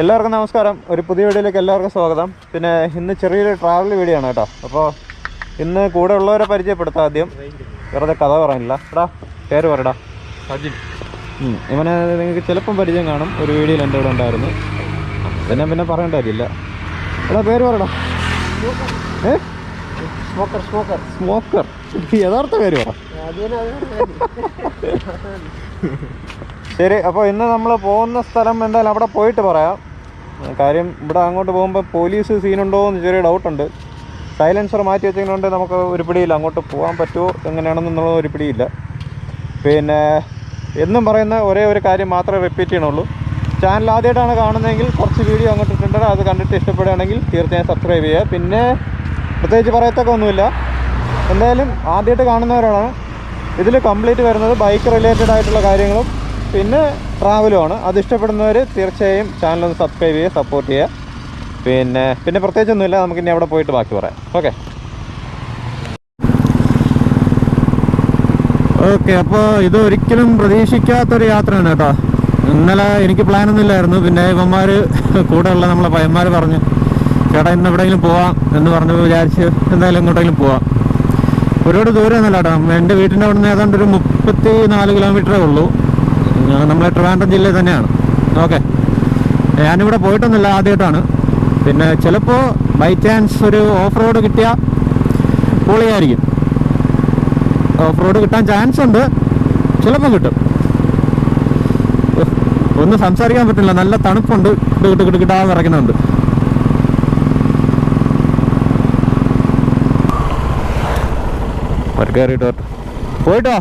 എല്ലാവർക്കും നമസ്കാരം. ഒരു പുതിയ വീഡിയോയിലേക്ക് എല്ലാവർക്കും സ്വാഗതം. പിന്നെ ഇന്ന് ചെറിയൊരു ട്രാവൽ വീഡിയോ ആണ് കേട്ടോ. അപ്പോൾ ഇന്ന് കൂടെ ഉള്ളവരെ പരിചയപ്പെടുത്താം ആദ്യം. വെറുതെ കഥ പറയാനില്ല. എടാ പേര് പറയടാ. സജിൻ. ഇവനെ നിങ്ങൾക്ക് ചിലപ്പം പരിചയം കാണും. ഒരു വീഡിയോയിൽ എന്റെ കൂടെ ഉണ്ടായിരുന്നു. പിന്നെ പിന്നെ പറയേണ്ട കാര്യമില്ല. എടാ പേര് പറയടാ. ഏ? സ്മോക്കർ സ്മോക്കർ സ്മോക്കർ യഥാർത്ഥ പേര് പറ. ശരി അപ്പോൾ ഇന്ന് നമ്മൾ പോകുന്ന സ്ഥലം എന്തായാലും അവിടെ പോയിട്ട് പറയാം. കാര്യം ഇവിടെ അങ്ങോട്ട് പോകുമ്പോൾ പോലീസ് സീനുണ്ടോ എന്ന് ചെറിയ ഡൗട്ടുണ്ട്. സൈലൻസർ മാറ്റി വെച്ചതുകൊണ്ട് നമുക്ക് ഒരു പിടിയില്ല. അങ്ങോട്ട് പോകാൻ പറ്റുമോ എങ്ങനെയാണെന്നുള്ള ഒരു പിടിയില്ല. പിന്നെ എന്നും പറയുന്ന ഒരേ ഒരു കാര്യം മാത്രമേ റിപ്പീറ്റ് ചെയ്യണുള്ളൂ. ചാനൽ ആദ്യമായിട്ടാണ് കാണുന്നതെങ്കിൽ കുറച്ച് വീഡിയോ അങ്ങോട്ട് ഇട്ടിട്ടുണ്ട്. അത് കണ്ടിട്ട് ഇഷ്ടപ്പെടുകയാണെങ്കിൽ തീർച്ചയായും സബ്സ്ക്രൈബ് ചെയ്യുക. പിന്നെ പ്രത്യേകിച്ച് പറയത്തൊക്കെ ഒന്നുമില്ല. എന്തായാലും ആദ്യമായിട്ട് കാണുന്നവരാണ്. ഇതിൽ കംപ്ലീറ്റ് വരുന്നത് ബൈക്ക് റിലേറ്റഡ് ആയിട്ടുള്ള കാര്യങ്ങളും പിന്നെ ട്രാവലുമാണ്. അത് ഇഷ്ടപ്പെടുന്നവർ തീർച്ചയായും ചാനലൊന്ന് സബ്സ്ക്രൈബ് ചെയ്യുക സപ്പോർട്ട് ചെയ്യുക. പിന്നെ പിന്നെ പ്രത്യേകിച്ചൊന്നുമില്ല. നമുക്ക് ഇനി അവിടെ പോയിട്ട് ബാക്കി പറയാം. ഓക്കെ ഓക്കെ അപ്പോൾ ഇത് ഒരിക്കലും പ്രതീക്ഷിക്കാത്തൊരു യാത്രയാണ് കേട്ടോ. ഇന്നലെ എനിക്ക് പ്ലാനൊന്നും ഇല്ലായിരുന്നു പിന്നെ ഇവന്മാർ ഉള്ള നമ്മളെ പയ്യന്മാർ പറഞ്ഞു ചേട്ടാ ഇന്ന് എവിടെയെങ്കിലും പോവാം എന്ന് പറഞ്ഞ് വിചാരിച്ച് എന്തായാലും എങ്ങോട്ടെങ്കിലും പോവാം. ഒരുപാട് ദൂരമൊന്നുമില്ല കേട്ടോ. എന്റെ വീട്ടിന്റെ അവിടെ നിന്ന് ഏതാണ്ട് ഒരു മുപ്പത്തി നാല് കിലോമീറ്ററേ ഉള്ളൂ. നമ്മളെ ട്രിവാൻഡ്രം ജില്ലയിൽ തന്നെയാണ്. ഓക്കെ ഞാനിവിടെ പോയിട്ടൊന്നുമില്ല ആദ്യമായിട്ടാണ്. പിന്നെ ചിലപ്പോൾ ബൈ ചാൻസ് ഒരു ഓഫ് റോഡ് കിട്ടിയാൽ പൊളിയായിരിക്കും. ഓഫ് റോഡ് കിട്ടാൻ ചാൻസ് ഉണ്ട്. ചിലപ്പോൾ കിട്ടും. ഒന്ന് സംസാരിക്കാൻ പറ്റില്ല. നല്ല തണുപ്പുണ്ട്. കിട്ട് കിട്ട് കിട്ട് കയറിയിട്ട് വരട്ടെ. പോയിട്ടോ?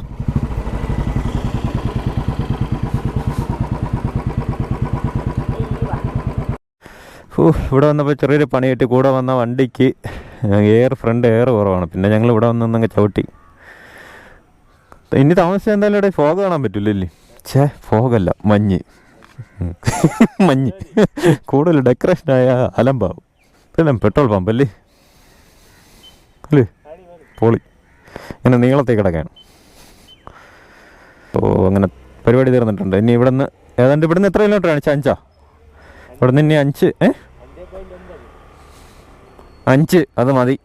ഇവിടെ വന്നപ്പോൾ ചെറിയൊരു പണി കിട്ടി കൂടെ വന്ന വണ്ടിക്ക് എയർ ഫ്രണ്ട് എയർ കുറവാണ്. പിന്നെ ഞങ്ങൾ ഇവിടെ വന്നങ്ങ് ചവിട്ടി. ഇനി താമസിച്ചാൽ എന്തായാലും ഇവിടെ ഫോഗ് കാണാൻ പറ്റില്ലല്ലേ ഛേ ഫോഗല്ല മഞ്ഞ്. മഞ്ഞ്. കൂടുതൽ ഡെക്കറേഷനായ അലമ്പാവും പിന്നെ പെട്രോൾ പമ്പ് അല്ലേ? പോളി. ഇങ്ങനെ നീളത്തിൽ കിടക്കാണ് ഓ അങ്ങനെ പരിപാടി തീർന്നിട്ടുണ്ട്. ഇനി ഇവിടെ നിന്ന് ഏതാണ്ട് ഇവിടെ നിന്ന് എത്ര കിലോമീറ്റർ ആണ്? അഞ്ചാ? ഇവിടെ നിന്ന് ഇനി അഞ്ച് ഏ അഞ്ച് അത് മതി.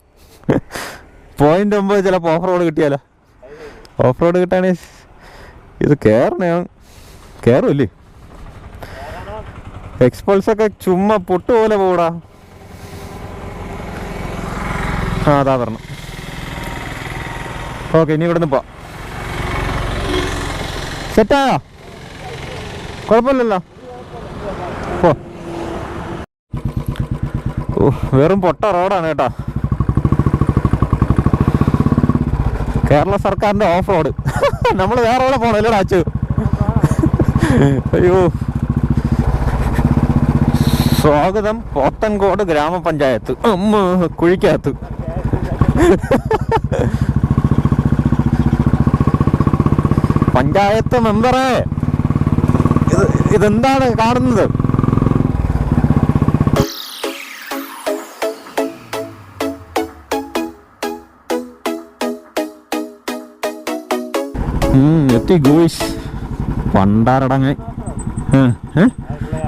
പോയിന്റ് ഒമ്പത് ചിലപ്പോൾ ഓഫ് റോഡ് കിട്ടിയാലോ? ഓഫ് റോഡ് കിട്ടാണേ ഇത് കയറണേ കയറുമല്ലേ എക്സ്പൾസൊക്കെ ചുമ്മാ പൊട്ട് പോലെ പോടാ ആ അതാ പറഞ്ഞു. ഓക്കെ ഇനി ഇവിടുന്ന് പോവാം. സെറ്റായോ കുഴപ്പമില്ലല്ലോ. പോ. ഓ വെറും പൊട്ട റോഡാണ് കേട്ടോ. കേരള സർക്കാരിന്റെ ഓഫ് റോഡ് നമ്മൾ വേറെ എവിടെ പോകണം അല്ലേ അച്ചു അയ്യോ. സ്വാഗതം പോത്തൻകോട് ഗ്രാമപഞ്ചായത്ത്. കുഴിക്കകത്ത്. പഞ്ചായത്ത് മെമ്പറേ ഇത് ഇതെന്താണ് കാണുന്നത്? എത്തി ഗോയ്സ് പണ്ടാരടങ്ങ.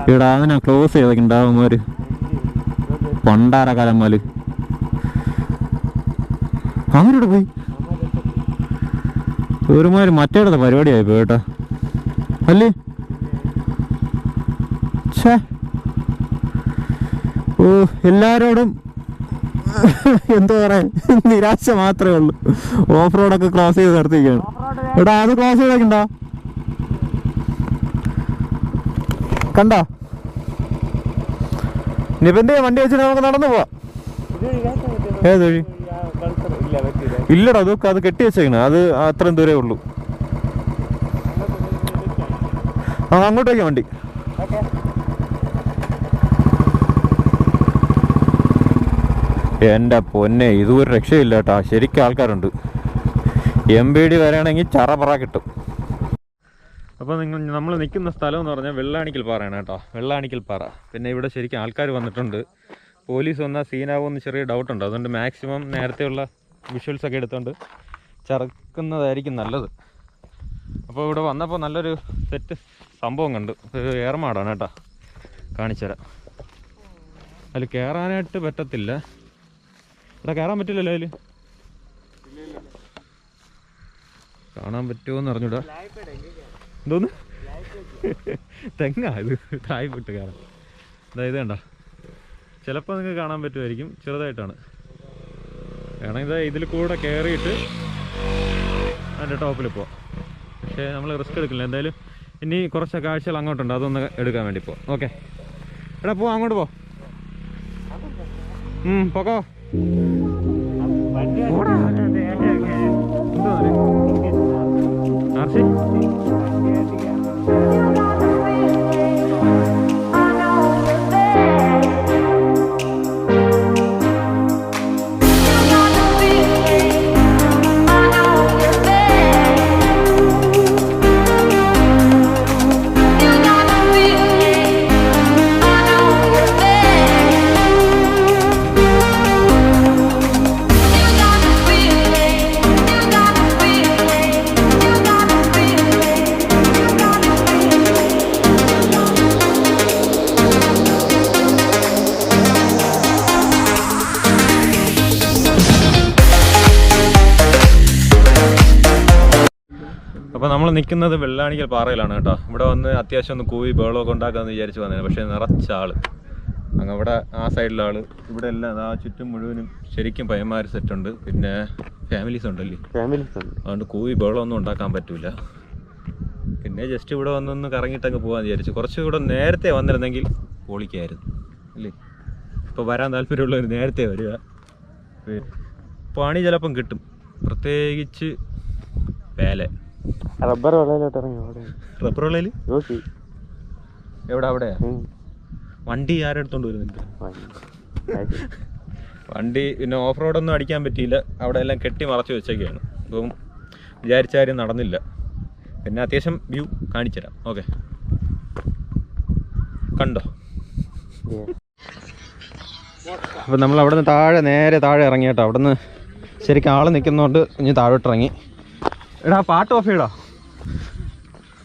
ഇവിടെ അതിനാ ക്ലോസ് ചെയ്തൊക്കെ ഉണ്ടാവുന്നവര് പണ്ടാര കലമ്മൽ അങ്ങനെ പോയി? ഒരുമാതിരി മറ്റേടത്തെ പരിപാടിയായി പോയി കേട്ടോ. അല്ലേ? ഛേ. ഓ എല്ലാരോടും എന്താ പറയാൻ. നിരാശ മാത്രമേ ഉള്ളൂ. ഓഫ് റോഡൊക്കെ ക്രോസ് ചെയ്ത് നിർത്തിക്കാണ് എടാ അത് ക്ലോസ് ചെയ്തേക്കണ്ടോ. കണ്ടോ? നിബന്റെ വണ്ടി വെച്ചിട്ട് നമുക്ക് നടന്നു പോവാം. ഏത് ഇല്ലടാ അതൊക്കെ അത് കെട്ടി വെച്ചേക്കണ. അത് അത്രയും ദൂരേ ഉള്ളൂ. ആ അങ്ങോട്ടേക്ക് വണ്ടി. എന്റെ പൊന്നെ ഇതൊരു രക്ഷയില്ല കേട്ടാ ശരിക്കും ആൾക്കാരുണ്ട്. എം ബി ഡി വരാണെങ്കിൽ ചറപറ കിട്ടും. അപ്പോൾ നിങ്ങൾ നമ്മൾ നിൽക്കുന്ന സ്ഥലം എന്ന് പറഞ്ഞാൽ വെള്ളാണിക്കൽ പാറയാണ് കേട്ടോ. വെള്ളാണിക്കൽ പാറ. പിന്നെ ഇവിടെ ശരിക്കും ആൾക്കാർ വന്നിട്ടുണ്ട്. പോലീസ് വന്നാൽ സീനാവുമെന്ന് ചെറിയ ഡൗട്ടുണ്ട് അതുകൊണ്ട് മാക്സിമം നേരത്തെയുള്ള വിഷ്വൽസ് ഒക്കെ എടുത്തുകൊണ്ട് ചറക്കുന്നതായിരിക്കും നല്ലത്. അപ്പോൾ ഇവിടെ വന്നപ്പോൾ നല്ലൊരു സെറ്റ് സംഭവം കണ്ടു. ഒരു ഏർമാടാണ് കേട്ടോ. കാണിച്ചുതരാം അതിൽ കയറാനായിട്ട് പറ്റത്തില്ല. ഇവിടെ കയറാൻ പറ്റില്ലല്ലോ അതിൽ കാണാൻ പറ്റുമോ എന്ന് അറിഞ്ഞൂടാ. എന്തോന്ന്? തെങ്ങാ ഇത്? തായ്പെട്ട് കയറാൻ ഇതാ ഇത് കണ്ട. ചിലപ്പോൾ നിങ്ങൾക്ക് കാണാൻ പറ്റുമായിരിക്കും. ചെറുതായിട്ടാണ്. വേണമെങ്കിൽ ഇതാ ഇതിൽ കൂടെ കയറിയിട്ട് അതിന്റെ ടോപ്പിൽ പോവാം. പക്ഷേ നമ്മൾ റിസ്ക് എടുക്കില്ല. എന്തായാലും ഇനി കുറച്ച് കാഴ്ചകൾ അങ്ങോട്ടുണ്ട്. അതൊന്ന് എടുക്കാൻ വേണ്ടി പോവാം. ഓക്കെ. എടാ പോവാം അങ്ങോട്ട് പോ. പോക്കോ. gelecek. നിൽക്കുന്നത് വെള്ളാണിക്കൽ പാറയിലാണ് കേട്ടോ. ഇവിടെ വന്ന് അത്യാവശ്യം ഒന്ന് കൂവി ബേളമൊക്കെ ഉണ്ടാക്കാമെന്ന് വിചാരിച്ച് വന്നേ പക്ഷേ നിറച്ച ആൾ. അങ്ങ് അവിടെ ആ സൈഡിലെ ആൾ. ഇവിടെ എല്ലാം ആ ചുറ്റും മുഴുവനും ശരിക്കും പയ്യന്മാർ സെറ്റുണ്ട് പിന്നെ ഫാമിലീസ് ഉണ്ടല്ലേ? ഫാമിലീസ് ഉണ്ട്. അതുകൊണ്ട് കൂവി ബഹളമൊന്നും ഉണ്ടാക്കാൻ പറ്റൂല. പിന്നെ ജസ്റ്റ് ഇവിടെ വന്നൊന്ന് കറങ്ങിയിട്ടങ്ങ് പോകാമെന്ന് വിചാരിച്ചു. കുറച്ച് കൂടെ നേരത്തെ വന്നിരുന്നെങ്കിൽ പൊളിക്കായിരുന്നു. അല്ലേ? ഇപ്പോൾ വരാൻ താല്പര്യമുള്ളവർ നേരത്തെ വരിക. പണി ചിലപ്പം കിട്ടും. പ്രത്യേകിച്ച് വേല. റബ്ബർ വെള്ളയിലോട്ട് ഇറങ്ങി റബ്ബർ വിളയിൽ നോക്കി എവിടെ അവിടെ? വണ്ടി ആരെടുത്തോണ്ട് വരുന്നുണ്ട് വണ്ടി. പിന്നെ ഓഫ് റോഡൊന്നും അടിക്കാൻ പറ്റിയില്ല. അവിടെ എല്ലാം കെട്ടി മറച്ചു വെച്ചൊക്കെയാണ് അപ്പം വിചാരിച്ച കാര്യം നടന്നില്ല. പിന്നെ അത്യാവശ്യം വ്യൂ കാണിച്ചു തരാം. ഓക്കെ കണ്ടോ? അപ്പം നമ്മൾ അവിടെ നിന്ന് താഴെ നേരെ താഴെ ഇറങ്ങിയിട്ടോ. അവിടുന്ന് അവിടെ നിന്ന് ശരിക്കും ആൾ നിൽക്കുന്നതുകൊണ്ട് ഇനി താഴോട്ട് ഇറങ്ങി എടാ പാട്ട് ഓഫ് ചെയ്യടാ.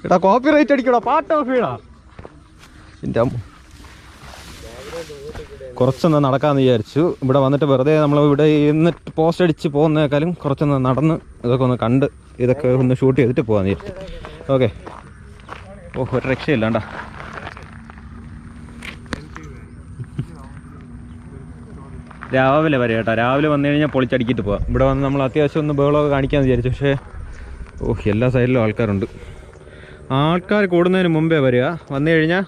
എടാ കോപ്പി റൈറ്റ് അടിക്കടാ പാട്ട് ഓഫ് ചെയ്യടാ. എന്റെ കുറച്ചൊന്ന് നടക്കാമെന്ന് വിചാരിച്ചു. ഇവിടെ വന്നിട്ട് വെറുതെ നമ്മൾ ഇവിടെ ഇരുന്നിട്ട് പോസ്റ്റ് അടിച്ച് പോകുന്നേക്കാളും കുറച്ചൊന്ന് നടന്ന് ഇതൊക്കെ ഒന്ന് കണ്ട് ഇതൊക്കെ ഒന്ന് ഷൂട്ട് ചെയ്തിട്ട് പോകാമെന്ന് വിചാരിച്ചു. ഓക്കെ ഓ ഒരു രക്ഷയില്ലാണ്ടാ രാവിലെ വരെ കേട്ടോ. രാവിലെ വന്നു കഴിഞ്ഞാൽ പൊളിച്ചടിക്കിട്ട് പോവാം. ഇവിടെ വന്ന് നമ്മൾ അത്യാവശ്യം ഒന്ന് ബഹളമൊക്കെ കാണിക്കാമെന്ന് വിചാരിച്ചു. പക്ഷേ ഓ എല്ലാ സൈഡിലും ആൾക്കാരുണ്ട്. ആൾക്കാർ കൂടുന്നതിന് മുമ്പേ വരിക. വന്നു കഴിഞ്ഞാൽ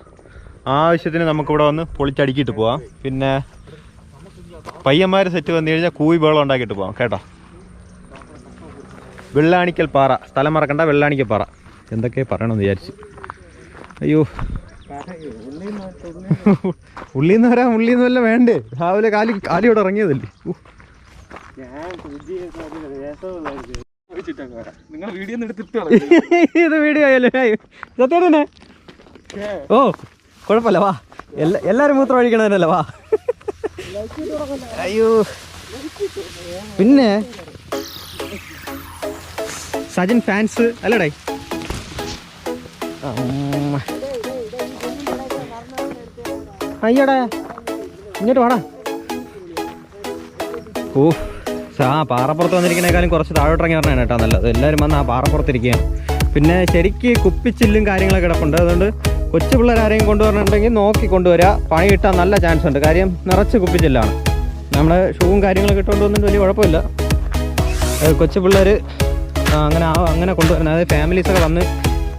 ആവശ്യത്തിന് നമുക്കിവിടെ വന്ന് പൊളിച്ചടുക്കിയിട്ട് പോവാം. പിന്നെ പയ്യന്മാർ സെറ്റ് വന്നു കഴിഞ്ഞാൽ കൂവി ബേളം ഉണ്ടാക്കിയിട്ട് പോവാം കേട്ടോ. വെള്ളാണിക്കൽ പാറ. സ്ഥലം മറക്കണ്ട വെള്ളാണിക്കൽ പാറ. എന്തൊക്കെ പറയണമെന്ന് വിചാരിച്ചു. അയ്യോ. ഉള്ളിന്ന് വരാ ഉള്ളിന്ന് വല്ല വേണ്ടേ? രാവിലെ കാലി കാലിയോടെ ഇറങ്ങിയതല്ലേ? ഊ. നിങ്ങൾ വീഡിയോ എടുത്തിട്ട് ഇത് വീഡിയോ ആയല്ലോ സത്യം തന്നെ. ഓ കുഴപ്പമില്ല വാ. എല്ലാ എല്ലാരും മൂത്രം ഒഴിക്കണതല്ലേ വാ. അയ്യോ. പിന്നെ? സജിൻ ഫാൻസ് അല്ലടേ. അയ്യടാ ഇങ്ങോട്ട് വാടാ. ഓ. ആ പാറപ്പുറത്ത് വന്നിരിക്കുന്നേക്കാളും കുറച്ച് താഴോട്ടിറങ്ങി പറഞ്ഞാണ് കേട്ടോ നല്ലത്. എല്ലാവരും വന്ന് ആ പാറപ്പുറത്തിരിക്കുകയാണ്. പിന്നെ ശരിക്ക് കുപ്പിച്ചില്ലും കാര്യങ്ങളൊക്കെ കിടപ്പുണ്ട്. അതുകൊണ്ട് കൊച്ചു പിള്ളേർ ആരെയും കൊണ്ടുവരണമെന്നുണ്ടെങ്കിൽ നോക്കി കൊണ്ടുവരിക പണി കിട്ടാൻ നല്ല ചാൻസ് ഉണ്ട്. കാര്യം നിറച്ച് കുപ്പിച്ചില്ലാണ്. നമ്മുടെ ഷൂവും കാര്യങ്ങളൊക്കെ ഇട്ടുകൊണ്ട് വലിയ കുഴപ്പമില്ല. കൊച്ചു പിള്ളേർ അങ്ങനെ അങ്ങനെ കൊണ്ടുവരുന്നത് അതായത് ഫാമിലീസൊക്കെ വന്ന്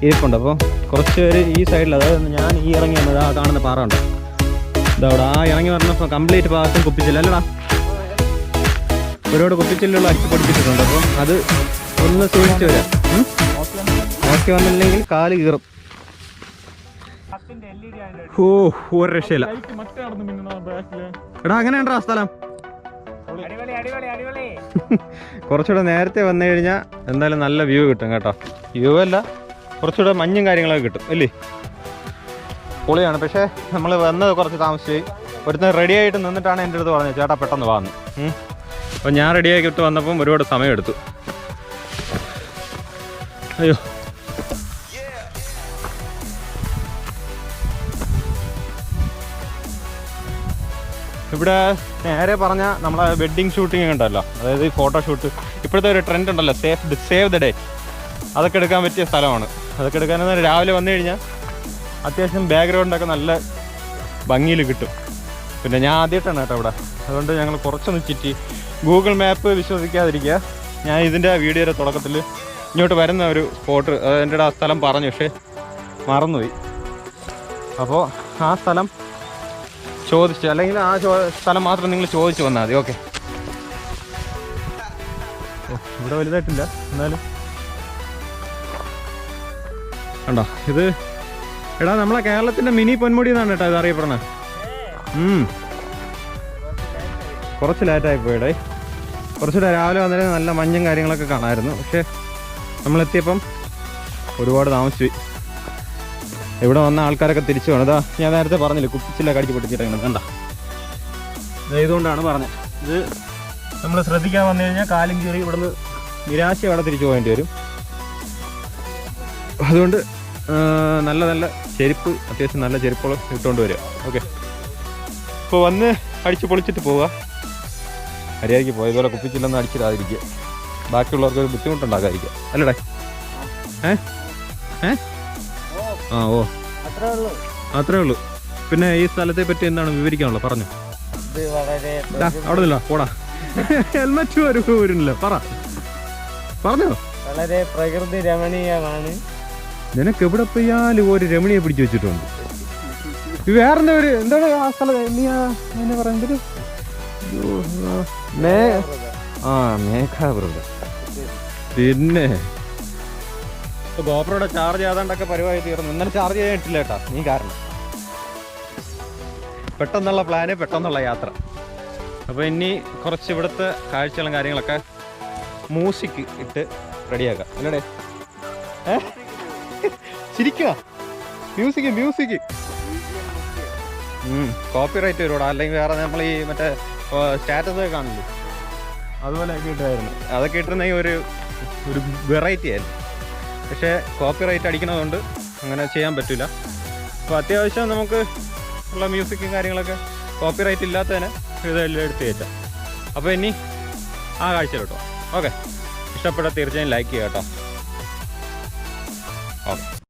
ഇരിപ്പുണ്ട്. അപ്പോൾ കുറച്ച് പേര് ഈ സൈഡിൽ അതായത് ഞാൻ ഈ ഇറങ്ങി വന്നത് ആ കാണുന്ന പാറ ഉണ്ട് ഇതവിടെ ആ ഇറങ്ങി വരണപ്പോൾ കംപ്ലീറ്റ് ഭാഗത്തും കുപ്പിച്ചില്ല. അല്ലടാ ഒരുപാട് കുട്ടിച്ചെല്ലുകൾ അടിച്ചു പഠിപ്പിച്ചിട്ടുണ്ട് അപ്പം അത് ഒന്ന് സൂക്ഷിച്ചു വരാം? നോക്കി വന്നില്ലെങ്കിൽ കാൽ കീറും. ഓ ഒരു രക്ഷയില്ല. എടാ അങ്ങനെയുണ്ടോ ആ സ്ഥലം? കുറച്ചുകൂടെ നേരത്തെ വന്നു കഴിഞ്ഞാൽ എന്തായാലും നല്ല വ്യൂ കിട്ടും കേട്ടോ. വ്യൂ അല്ല കുറച്ചുകൂടെ മഞ്ഞും കാര്യങ്ങളൊക്കെ കിട്ടും അല്ലേ? പൊളിയാണ്. പക്ഷേ നമ്മൾ വന്നത് കുറച്ച് താമസിച്ചു ഒരുത്തൻ റെഡി ആയിട്ട് നിന്നിട്ടാണ് എന്റെ അടുത്ത് പറഞ്ഞത് ചേട്ടാ പെട്ടെന്ന് വാന്ന് അപ്പം ഞാൻ റെഡിയാക്കിയിട്ട് വന്നപ്പം ഒരുപാട് സമയമെടുത്തു. അയ്യോ. ഇവിടെ നേരെ പറഞ്ഞ നമ്മളെ വെഡ്ഡിങ് ഷൂട്ടിംഗ് ഒക്കെ ഉണ്ടല്ലോ. അതായത് ഈ ഫോട്ടോഷൂട്ട് ഇപ്പോഴത്തെ ഒരു ട്രെൻഡ് ഉണ്ടല്ലോ. Safe the save the day അതൊക്കെ എടുക്കാൻ പറ്റിയ സ്ഥലമാണ്. അതൊക്കെ എടുക്കാൻ രാവിലെ വന്നു കഴിഞ്ഞാൽ അത്യാവശ്യം ബാക്ക്ഗ്രൗണ്ടൊക്കെ നല്ല ഭംഗിയിൽ കിട്ടും. പിന്നെ ഞാൻ ആദ്യമായിട്ടാണ് കേട്ടോ ഇവിടെ. അതുകൊണ്ട് ഞങ്ങൾ കുറച്ചൊന്ന് ചുറ്റി ഗൂഗിൾ മാപ്പ് വിശ്വസിക്കാതിരിക്കുക. ഞാൻ ഇതിന്റെ വീഡിയോയുടെ തുടക്കത്തിൽ ഇങ്ങോട്ട് വരുന്ന ഒരു സ്പോട്ട് എന്റെ ആ സ്ഥലം പറഞ്ഞു പക്ഷേ മറന്നുപോയി. അപ്പോൾ ആ സ്ഥലം ചോദിച്ചു അല്ലെങ്കിൽ ആ സ്ഥലം മാത്രം നിങ്ങൾ ചോദിച്ചു വന്നാൽ മതി. ഓക്കെ ഇവിടെ വലുതായിട്ടില്ല എന്നാലും. കണ്ടോ? ഇത് എടാ നമ്മളെ കേരളത്തിന്റെ മിനി പൊന്മുടി എന്നാണ് കേട്ടോ ഇത് അറിയപ്പെടുന്നത്. കുറച്ച് ലേറ്റായി പോയിടേ കുറച്ചുകൂടെ രാവിലെ വന്നേരം നല്ല മഞ്ഞും കാര്യങ്ങളൊക്കെ കാണാമായിരുന്നു. പക്ഷേ നമ്മളെത്തിയപ്പം ഒരുപാട് താമസിച്ചു. ഇവിടെ വന്ന ആൾക്കാരൊക്കെ തിരിച്ചു വേണം ഇതാ ഞാൻ നേരത്തെ പറഞ്ഞില്ലേ കുപ്പിച്ചില്ല കടിച്ച് പൊട്ടിച്ചിട്ടാണ് കണ്ട? ഇതുകൊണ്ടാണ് പറഞ്ഞത്. ഇത് നമ്മൾ ശ്രദ്ധിക്കാൻ വന്നു കഴിഞ്ഞാൽ കാലും കീറി ഇവിടുന്ന് നിരാശയോടെ തിരിച്ചു പോകേണ്ടി വരും. അതുകൊണ്ട് നല്ല നല്ല ചെരുപ്പ് അത്യാവശ്യം നല്ല ചെരുപ്പുകൾ ഇട്ടുകൊണ്ട് വരിക. ഓക്കെ. ഇപ്പോൾ വന്ന് അടിച്ച് പൊളിച്ചിട്ട് പോവുക. മര്യാദയ്ക്ക് പോയത്. ഇതുപോലെ കുപ്പിച്ചില്ലെന്ന് അടിച്ചിടാതിരിക്കുക. ബാക്കിയുള്ളവർക്ക് ഒരു ബുദ്ധിമുട്ടുണ്ടാകാതിരിക്കുക. അല്ലടേ. ഏ? ഏ? ആ ഓ. അത്രേ ഉള്ളൂ. പിന്നെ ഈ സ്ഥലത്തെ പറ്റി എന്താണ് വിവരിക്കാനുള്ളത്? പറഞ്ഞു. അവിടെ നില്ല പോടാ. ഹെൽമറ്റ് വരുന്നില്ല പറ. പറഞ്ഞോ. വളരെ പ്രകൃതി രമണീയമാണ്. നിനക്ക് എവിടെ പോയാലും ഒരു രമണിയെ പിടിച്ചു വെച്ചിട്ടുണ്ട്. വേറെന്താ ഒരു എന്താണ് ആ സ്ഥലം? നീ ആ എന്നെ പറയാ എന്തൊരു അയ്യോ, ആ, മേ ആ മേഘാവൃതം പിന്നെ. ഗോപ്രോടെ ചാർജ് ആതാണ്ടൊക്കെ പരിപാടി തീർന്നു. ഇന്നലെ ചാർജ് ചെയ്യാനിട്ടില്ല കേട്ടാ. നീ കാരണം. പെട്ടെന്നുള്ള പ്ലാന് പെട്ടെന്നുള്ള യാത്ര. അപ്പോൾ ഇനി കുറച്ച് ഇവിടുത്തെ കാഴ്ചകളും കാര്യങ്ങളൊക്കെ മ്യൂസിക് ഇട്ട് റെഡിയാക്കാം അല്ലടേ? ഏ? മ്യൂസിക് മ്യൂസിക് കോപ്പി റൈറ്റ് വരുവാടാ? അല്ലെങ്കിൽ വേറെ നമ്മൾ ഈ മറ്റേ സ്റ്റാറ്റസ് ഒക്കെ കാണില്ലേ അതുപോലെ ഇട്ടായിരുന്നു. അതൊക്കെ ഇട്ടുന്നെങ്കിൽ ഒരു ഒരു വെറൈറ്റി ആയിരുന്നു. പക്ഷേ കോപ്പി റൈറ്റ് അടിക്കണതുകൊണ്ട് അങ്ങനെ ചെയ്യാൻ പറ്റില്ല. അപ്പോൾ അത്യാവശ്യം നമുക്ക് ഉള്ള മ്യൂസിക്കും കാര്യങ്ങളൊക്കെ കോപ്പി റൈറ്റ് ഇല്ലാത്തതിനെ ഇതെല്ലാം എടുത്ത് കയറ്റാം. അപ്പോൾ ഇനി ആ കാഴ്ച കേട്ടോ ഓക്കെ ഇഷ്ടപ്പെട്ട തീർച്ചയായും ലൈക്ക് ചെയ്യാം കേട്ടോ. ഓക്കെ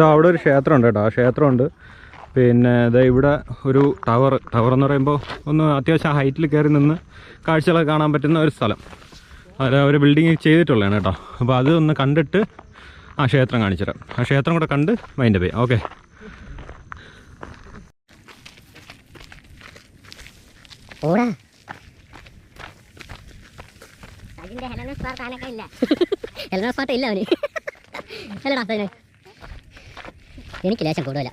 ഇതാ അവിടെ ഒരു ക്ഷേത്രമുണ്ട് കേട്ടോ. ആ ക്ഷേത്രമുണ്ട്. പിന്നെ ഇതാ ഇവിടെ ഒരു ടവർ. ടവർ എന്ന് പറയുമ്പോൾ ഒന്ന് അത്യാവശ്യം ഹൈറ്റിൽ കയറി നിന്ന് കാഴ്ചകളൊക്കെ കാണാൻ പറ്റുന്ന ഒരു സ്ഥലം. അത് അവർ ബിൽഡിങ് ചെയ്തിട്ടുള്ളതാണ് കേട്ടോ. അപ്പോൾ അത് ഒന്ന് കണ്ടിട്ട് ആ ക്ഷേത്രം കാണിച്ചു തരാം ആ ക്ഷേത്രം കൂടെ കണ്ട് മൈൻഡ് പോയി ഓക്കെ ഓടാ. ഹെലന സ്പാർട്ട് ഇല്ല. ഹെൽമെറ്റ് സ്പാർട്ട് ഇല്ല അവന്. അല്ലടാ എനിക്ക് ലേശം കൂടുതല.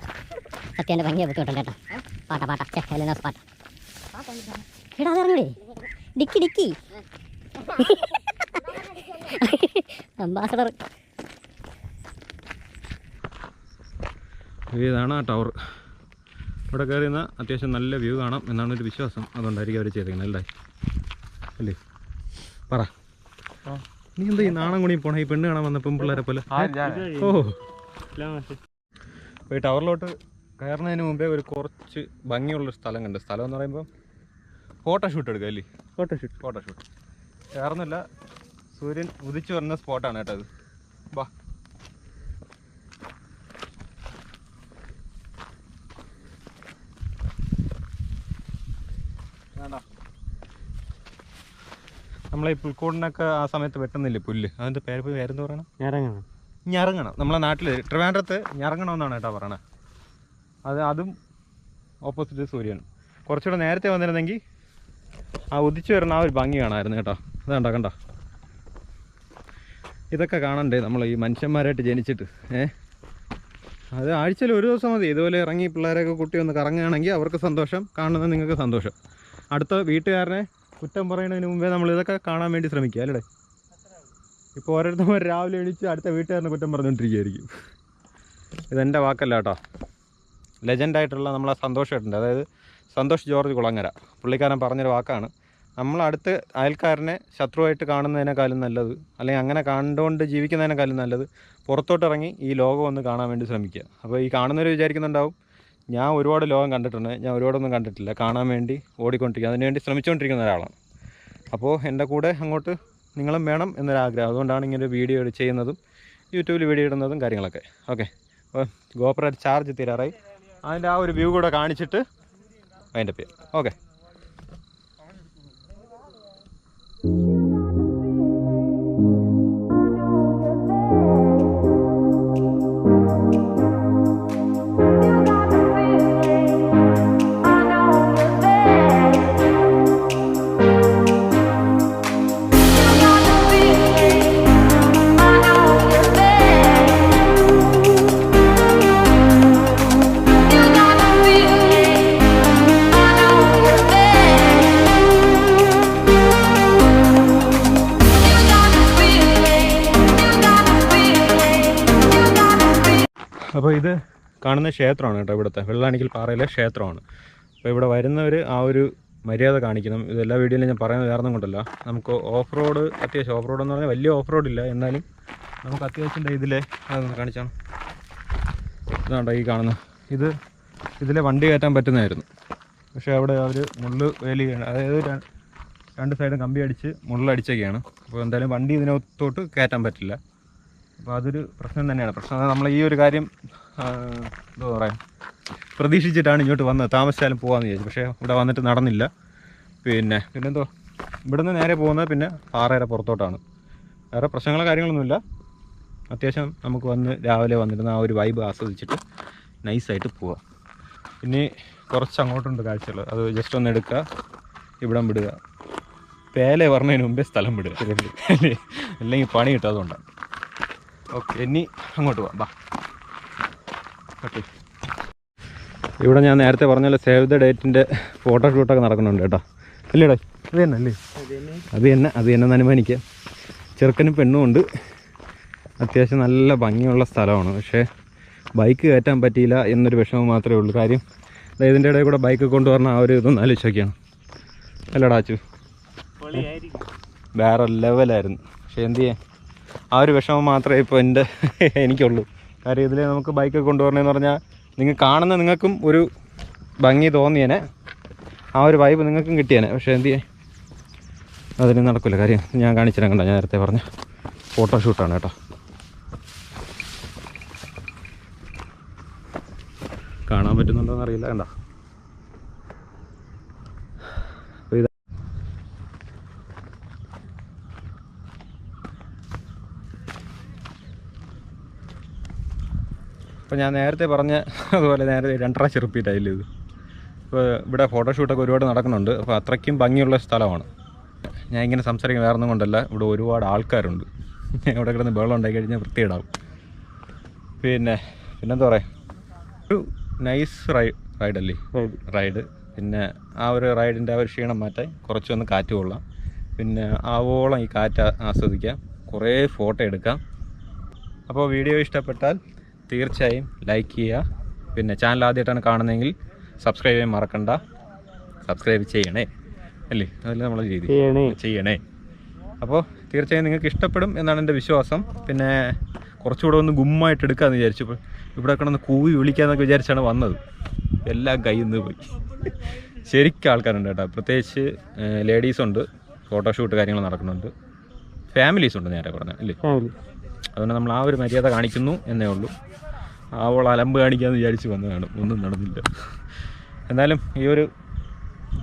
സത്യം എന്റെ ഭംഗിയെ ബുദ്ധിമുട്ടുണ്ട് കേട്ടോ. പാട്ട പാട്ട. ചെ പാട്ട പാട്ട. എടാ അതറിഞ്ഞൂടെ ഡിക്കി ഡിക്കി. അംബാസഡർ ഇതാണ് ആ ടവർ ഇവിടെ കയറിയുന്ന അത്യാവശ്യം നല്ല വ്യൂ കാണാം എന്നാണ് ഒരു വിശ്വാസം. അതുകൊണ്ടായിരിക്കും അവർ ചെയ്തേക്കുന്നത് അല്ലേ? അല്ലേ? പറ. നീ എന്താ ഈ നാണം കുണി പോണേ? ഈ പെണ്ണ് കാണാൻ വന്ന പെൺപിള്ളേരെ പോലെ? ഓ. അപ്പോൾ ഈ ടവറിലോട്ട് കയറുന്നതിന് മുമ്പേ ഒരു കുറച്ച് ഭംഗിയുള്ള സ്ഥലം കണ്ട്. സ്ഥലം എന്ന് പറയുമ്പോൾ ഫോട്ടോഷൂട്ട് എടുക്കുക അല്ലേ? ഫോട്ടോഷൂട്ട്. ഫോട്ടോഷൂട്ട്. കയറുന്നില്ല. സൂര്യൻ ഉദിച്ചു വരുന്ന സ്പോട്ടാണ് കേട്ടോ അത്. വാ നമ്മളെ ഈ പുൽക്കൂടിനൊക്കെ ആ സമയത്ത് വെട്ടുന്നില്ലേ പുല്ല്? അതിന്റെ പേര് പേരെന്ത് പറയണം. ഇറങ്ങണം ഞറങ്ങണം നമ്മളെ നാട്ടിൽ ട്രിവാൻഡ്രത്ത് ഞറങ്ങണമെന്നാണ് കേട്ടോ പറയണത് അത് അതും ഓപ്പോസിറ്റ് സൂര്യൻ കുറച്ചുകൂടെ നേരത്തെ വന്നിരുന്നെങ്കിൽ ആ ഉദിച്ചു വരുന്ന ആ ഒരു ഭംഗി കാണാമായിരുന്നു കേട്ടോ. അതാണ്ടോ കണ്ടോ ഇതൊക്കെ കാണണ്ടേ നമ്മൾ ഈ മനുഷ്യന്മാരായിട്ട് ജനിച്ചിട്ട്? ഏ? അത് ആഴ്ചയിൽ ഒരു ദിവസം മതി. ഇതുപോലെ ഇറങ്ങി പിള്ളേരെയൊക്കെ കുട്ടി ഒന്ന് കറങ്ങുകയാണെങ്കിൽ അവർക്ക് സന്തോഷം കാണുന്നത് നിങ്ങൾക്ക് സന്തോഷം. അടുത്ത വീട്ടുകാരനെ കുറ്റം പറയുന്നതിന് മുമ്പേ നമ്മൾ ഇതൊക്കെ കാണാൻ വേണ്ടി ശ്രമിക്കുക അല്ലേ? ഇപ്പോൾ ഓരോരുത്തർ രാവിലെ എണീച്ച് അടുത്ത വീട്ടുകാരനെ കുറ്റം പറഞ്ഞുകൊണ്ടിരിക്കുകയായിരിക്കും ഇതെന്റെ വാക്കല്ല കേട്ടോ. ലെജൻഡായിട്ടുള്ള നമ്മളെ സന്തോഷമായിട്ടുണ്ട് അതായത് സന്തോഷ് ജോർജ് കുളങ്ങര. പുള്ളിക്കാരൻ പറഞ്ഞൊരു വാക്കാണ് നമ്മൾ അടുത്ത് അയൽക്കാരനെ ശത്രുവായിട്ട് കാണുന്നതിനേക്കാളും നല്ലത് അല്ലെങ്കിൽ അങ്ങനെ കണ്ടുകൊണ്ട് ജീവിക്കുന്നതിനേക്കാളും നല്ലത് പുറത്തോട്ടിറങ്ങി ഈ ലോകം ഒന്ന് കാണാൻ വേണ്ടി ശ്രമിക്കുക. അപ്പോൾ ഈ കാണുന്നവർ വിചാരിക്കുന്നുണ്ടാവും ഞാൻ ഒരുപാട് ലോകം കണ്ടിട്ടുണ്ട് ഞാൻ ഒരുപാടൊന്നും കണ്ടിട്ടില്ല കാണാൻ വേണ്ടി ഓടിക്കൊണ്ടിരിക്കുക അതിനുവേണ്ടി ശ്രമിച്ചുകൊണ്ടിരിക്കുന്ന ഒരാളാണ്. അപ്പോൾ എന്റെ കൂടെ അങ്ങോട്ട് നിങ്ങളും വേണം എന്നൊരാഗ്രഹം. അതുകൊണ്ടാണ് ഇങ്ങനെ വീഡിയോ ചെയ്യുന്നതും യൂട്യൂബിൽ വീഡിയോ ഇടുന്നതും കാര്യങ്ങളൊക്കെ. ഓക്കെ അപ്പോൾ ചാർജ് തീരാറായി. അതിന്റെ ആ ഒരു വ്യൂ കൂടെ കാണിച്ചിട്ട് അതിന്റെ പേര്. ഓക്കെ അപ്പോൾ ഇത് കാണുന്ന ക്ഷേത്രമാണ് കേട്ടോ ഇവിടുത്തെ. വെള്ളാണിക്കൽ പാറയിലെ ക്ഷേത്രമാണ്. അപ്പോൾ ഇവിടെ വരുന്നവർ ആ ഒരു മര്യാദ കാണിക്കണം. ഇത് എല്ലാ വീഡിയോയിലും ഞാൻ പറയുന്നത് കാരണം കൊണ്ടല്ല. നമുക്ക് ഓഫ് റോഡ് അത്യാവശ്യം ഓഫ് റോഡ് എന്ന് പറഞ്ഞാൽ വലിയ ഓഫ് റോഡ് ഇല്ല. എന്നാലും നമുക്ക് അത്യാവശ്യം ഇതിലെ അതൊന്ന് കാണിച്ചാണ്. ഇതാണ്ടോ ഈ കാണുന്നത് ഇത് ഇതിലെ വണ്ടി കയറ്റാൻ പറ്റുന്നതായിരുന്നു. പക്ഷേ അവിടെ അവർ മുള്ള് വേലി അതായത് രണ്ട് സൈഡും കമ്പി അടിച്ച് മുള്ളടിച്ചൊക്കെയാണ്. അപ്പോൾ എന്തായാലും വണ്ടി ഇതിനകത്തോട്ട് കയറ്റാൻ പറ്റില്ല. അപ്പോൾ അതൊരു പ്രശ്നം തന്നെയാണ്. പ്രശ്നം നമ്മൾ ഈ ഒരു കാര്യം എന്താ പറയുക പ്രതീക്ഷിച്ചിട്ടാണ് ഇങ്ങോട്ട് വന്നത് താമസിച്ചാലും പോകാമെന്ന് വിചാരിച്ചു. പക്ഷേ ഇവിടെ വന്നിട്ട് നടന്നില്ല. പിന്നെ പിന്നെന്തോ ഇവിടുന്ന് നേരെ പോകുന്നത് പിന്നെ പാറയുടെ പുറത്തോട്ടാണ്. വേറെ പ്രശ്നങ്ങളോ കാര്യങ്ങളൊന്നുമില്ല. അത്യാവശ്യം നമുക്ക് വന്ന് രാവിലെ വന്നിരുന്ന ആ ഒരു വൈബ് ആസ്വദിച്ചിട്ട് നൈസായിട്ട് പോവാം. പിന്നെ കുറച്ച് അങ്ങോട്ടുണ്ട് കാഴ്ചകൾ അത് ജസ്റ്റ് ഒന്ന് എടുക്കുക ഇവിടം വിടുക. പേലെ പറഞ്ഞതിന് മുമ്പേ സ്ഥലം വിടുക. അല്ലേ? അല്ലെങ്കിൽ പണി കിട്ടും അതുകൊണ്ടാണ് ഓക്കെ ഇനി അങ്ങോട്ട് പോവാം. ബാ. ഓക്കെ ഇവിടെ ഞാൻ നേരത്തെ പറഞ്ഞ പോലെ സേവ് ദ ഡേറ്റിന്റെ ഫോട്ടോ ഷൂട്ടൊക്കെ നടക്കുന്നുണ്ട് കേട്ടോ. അല്ലേടാ അത് തന്നെ അല്ലേ? അത് തന്നെ അത് തന്നെ അനുമാനിക്കാം. ചെറുക്കനും പെണ്ണും ഉണ്ട്. അത്യാവശ്യം നല്ല ഭംഗിയുള്ള സ്ഥലമാണ്. പക്ഷേ ബൈക്ക് കയറ്റാൻ പറ്റിയില്ല എന്നൊരു വിഷമം മാത്രമേ ഉള്ളൂ. കാര്യം അതായത് ഇതിന്റെ ഇടയിൽ കൂടെ ബൈക്ക് കൊണ്ടുവരണ ആ ഒരു ഇതൊന്നും ആലോചിച്ചൊക്കെയാണ്. അല്ലടാ അച്ചു. വേറെ ലെവലായിരുന്നു പക്ഷേ എന്ത് ചെയ്യാൻ? ആ ഒരു വിഷമം മാത്രമേ ഇപ്പോൾ എന്റെ എനിക്കുള്ളൂ. കാര്യം ഇതിൽ നമുക്ക് ബൈക്ക് കൊണ്ടുവരണമെന്ന് പറഞ്ഞാൽ നിങ്ങൾ കാണുന്ന നിങ്ങൾക്കും ഒരു ഭംഗി തോന്നിയേനെ. ആ ഒരു വൈബ് നിങ്ങൾക്കും കിട്ടിയേനെ. പക്ഷേ എന്ത് ചെയ്യാൻ? അതിന് നടക്കില്ല കാര്യം ഞാൻ കാണിച്ചിരാൻ കണ്ടോ? ഞാൻ നേരത്തെ പറഞ്ഞ ഫോട്ടോഷൂട്ടാണ് കേട്ടോ. കാണാൻ പറ്റുന്നുണ്ടോ എന്നറിയില്ല കണ്ട? അപ്പോൾ ഞാൻ നേരത്തെ പറഞ്ഞ അതുപോലെ നേരത്തെ രണ്ടര റിപ്പീറ്റ് ആയില്ല ഇത്. ഇപ്പോൾ ഇവിടെ ഫോട്ടോഷൂട്ടൊക്കെ ഒരുപാട് നടക്കുന്നുണ്ട്. അപ്പോൾ അത്രയ്ക്കും ഭംഗിയുള്ള സ്ഥലമാണ്. ഞാൻ ഇങ്ങനെ സംസാരിക്കാൻ വേറെ ഒന്നും കൊണ്ടല്ല. ഇവിടെ ഒരുപാട് ആൾക്കാരുണ്ട്. ഇവിടെ കിടന്ന് വെള്ളം ഉണ്ടായിക്കഴിഞ്ഞാൽ വൃത്തിയിടാവും പിന്നെ പിന്നെന്താ പറയുക ഒരു നൈസ് റൈ റൈഡല്ലേ റൈഡ് പിന്നെ ആ ഒരു റൈഡിന്റെ ആ ഒരു ക്ഷീണം മാറ്റാൻ കുറച്ചൊന്ന് കാറ്റ് കൊള്ളാം. പിന്നെ ആവോളം ഈ കാറ്റ് ആസ്വദിക്കാം. കുറേ ഫോട്ടോ എടുക്കാം. അപ്പോൾ വീഡിയോ ഇഷ്ടപ്പെട്ടാൽ തീർച്ചയായും ലൈക്ക് ചെയ്യുക. പിന്നെ ചാനൽ ആദ്യമായിട്ടാണ് കാണുന്നതെങ്കിൽ സബ്സ്ക്രൈബ് ചെയ്യാൻ മറക്കണ്ട. സബ്സ്ക്രൈബ് ചെയ്യണേ. അല്ലേ? അതിൽ നമ്മൾ ചെയ്തു ചെയ്യണേ. അപ്പോൾ തീർച്ചയായും നിങ്ങൾക്ക് ഇഷ്ടപ്പെടും എന്നാണ് എന്റെ വിശ്വാസം. പിന്നെ കുറച്ചുകൂടെ ഒന്ന് ഗുമ്മായിട്ട് എടുക്കാമെന്ന് വിചാരിച്ചു. ഇപ്പോൾ ഇവിടെ കിടന്ന് കൂവി വിളിക്കാന്നൊക്കെ വിചാരിച്ചാണ് വന്നത്. എല്ലാം കയ്യിൽ നിന്ന് പോയി. ശരിക്കും ആൾക്കാരുണ്ട് കേട്ടോ. പ്രത്യേകിച്ച് ലേഡീസുണ്ട് ഫോട്ടോഷൂട്ട് കാര്യങ്ങൾ നടക്കുന്നുണ്ട്. ഫാമിലീസ് ഉണ്ട് നേരെ പറഞ്ഞ അല്ലേ? അതുകൊണ്ട് നമ്മൾ ആ ഒരു മര്യാദ കാണിക്കുന്നു എന്നേ ഉള്ളൂ. അവൾ അലമ്പ് കാണിക്കാമെന്ന് വിചാരിച്ച് വന്നതാണ്. ഒന്നും നടന്നില്ല. എന്നാലും ഈ ഒരു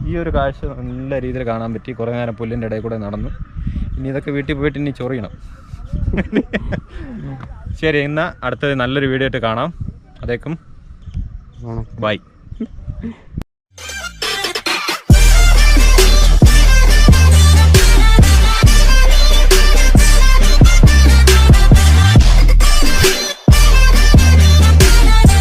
ഈ ഒരു കാഴ്ച നല്ല രീതിയിൽ കാണാൻ പറ്റി. കുറേ നേരം പുല്ലിന്റെ ഇടയിൽ കൂടെ നടന്നു. ഇനി ഇതൊക്കെ വീട്ടിൽ പോയിട്ട് ഇനി ചൊറിയണം. ശരി എന്നാൽ അടുത്തത് നല്ലൊരു വീഡിയോ ആയിട്ട് കാണാം. അതേക്കും. ബൈ.